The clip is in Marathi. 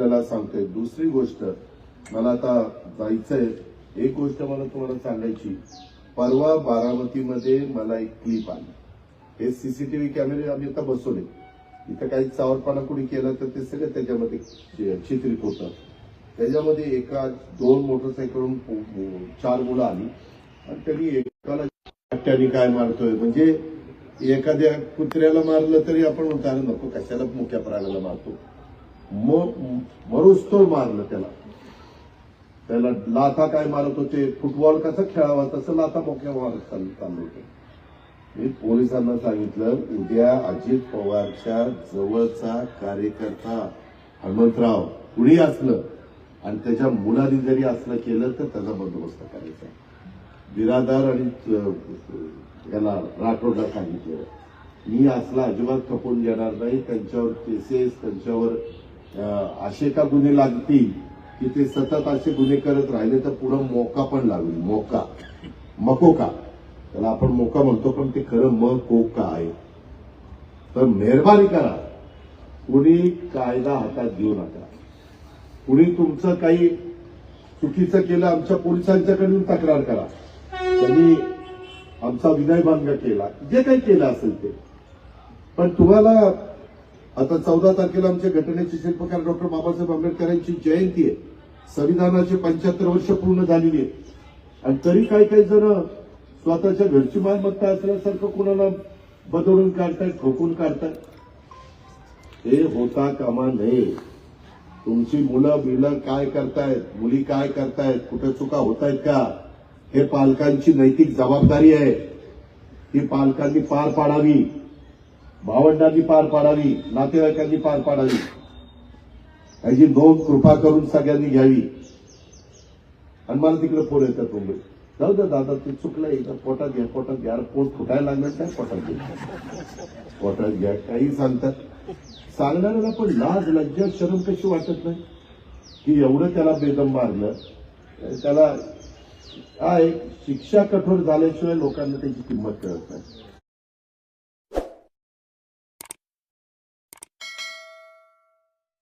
आपल्याला सांगतोय. दुसरी गोष्ट मला आता जायचंय. एक गोष्ट मला तुम्हाला सांगायची. परवा बारामतीमध्ये मला एक क्लिप आली. हे सीसीटीव्ही कॅमेरे आम्ही आता बसवले. इथं काही चावरपणा कुणी केलं तर ते सगळं त्याच्यामध्ये चित्रित होतं. त्याच्यामध्ये एका दोन मोटरसायकलवरून चार मुलं आली. आणि त्यांनी एकाला काय मारतोय? म्हणजे एखाद्या कुत्र्याला मारलं तरी आपण म्हणतो नको. कशाला मुख्या प्राण्याला मारतो? म- मारलं त्याला. त्याला लाथा काय मारत होते फुटबॉल कसं खेळावा तसं लाथा मोक्या मारत चाल- चाललं होतं. मी पोलिसांना सांगितलं उद्या अजित पवारच्या जवळचा कार्यकर्ता हनुमंतराव कुणी असलं आणि त्याच्या मुलाने जरी असलं केलं तर त्याचा बंदोबस्त करायचा बिरादार आणि याला राठोडला सांगितलं. मी असला अजिबात खपून घेणार नाही त्यांच्यावर केसेस त्यांच्यावर असे का गुन्हे लागतील की ते सतत असे गुन्हे करत राहिले तर पुढं मोका पण लागली. मोका. मकोका त्याला आपण मोका म्हणतो पण ते खरं मकोका आहे? तर मेहरबानी करा. कुणी कायदा हातात घेऊ नका. कुणी तुमचं काही चुकीचं केलं आमच्या पोलिसांच्याकडून तक्रार करा. त्यांनी आमचा विनयभंग केला. जे काही केलं असेल ते. पण तुम्हाला आता चौदा तारखेला आमच्या घटनेचे शिल्पकार डॉक्टर बाबासाहेब आंबेडकरांची जयंती आहे. संविधानाची पंच्याहत्तर वर्ष पूर्ण झालेली आहे. आणि तरी काही काही जण स्वतःच्या घरची मालमत्ता असल्यासारखं कुणाला बदलून काढताय ठोकून काढताय हे होता कामा नये. तुमची मुलं बिलं काय करतायत मुली काय करतायत कुठे चुका होत आहेत का? हे पालकांची नैतिक जबाबदारी आहे. ती पालकांनी पार पाडावी. भावंडांनी पार पाडावी नातेवाईकांनी पार पाडावी. याची नोंद कृपा करून सगळ्यांनी घ्यावी. आणि मला तिकडे फोन येतात मुंबईत जाऊ द्या दादा ते चुकलंय. एकदा पोटात घ्या पोटात घ्या. पोट फुटायला लागणार काय पोटात घ्या. पोटात घ्या काही सांगतात. सांगणाऱ्याला पण लाज लज्जा शरम कशी वाटत नाही? की एवढं त्याला बेदम मारलं त्याला काय शिक्षा कठोर झाल्याशिवाय लोकांना त्याची किंमत कळत नाही.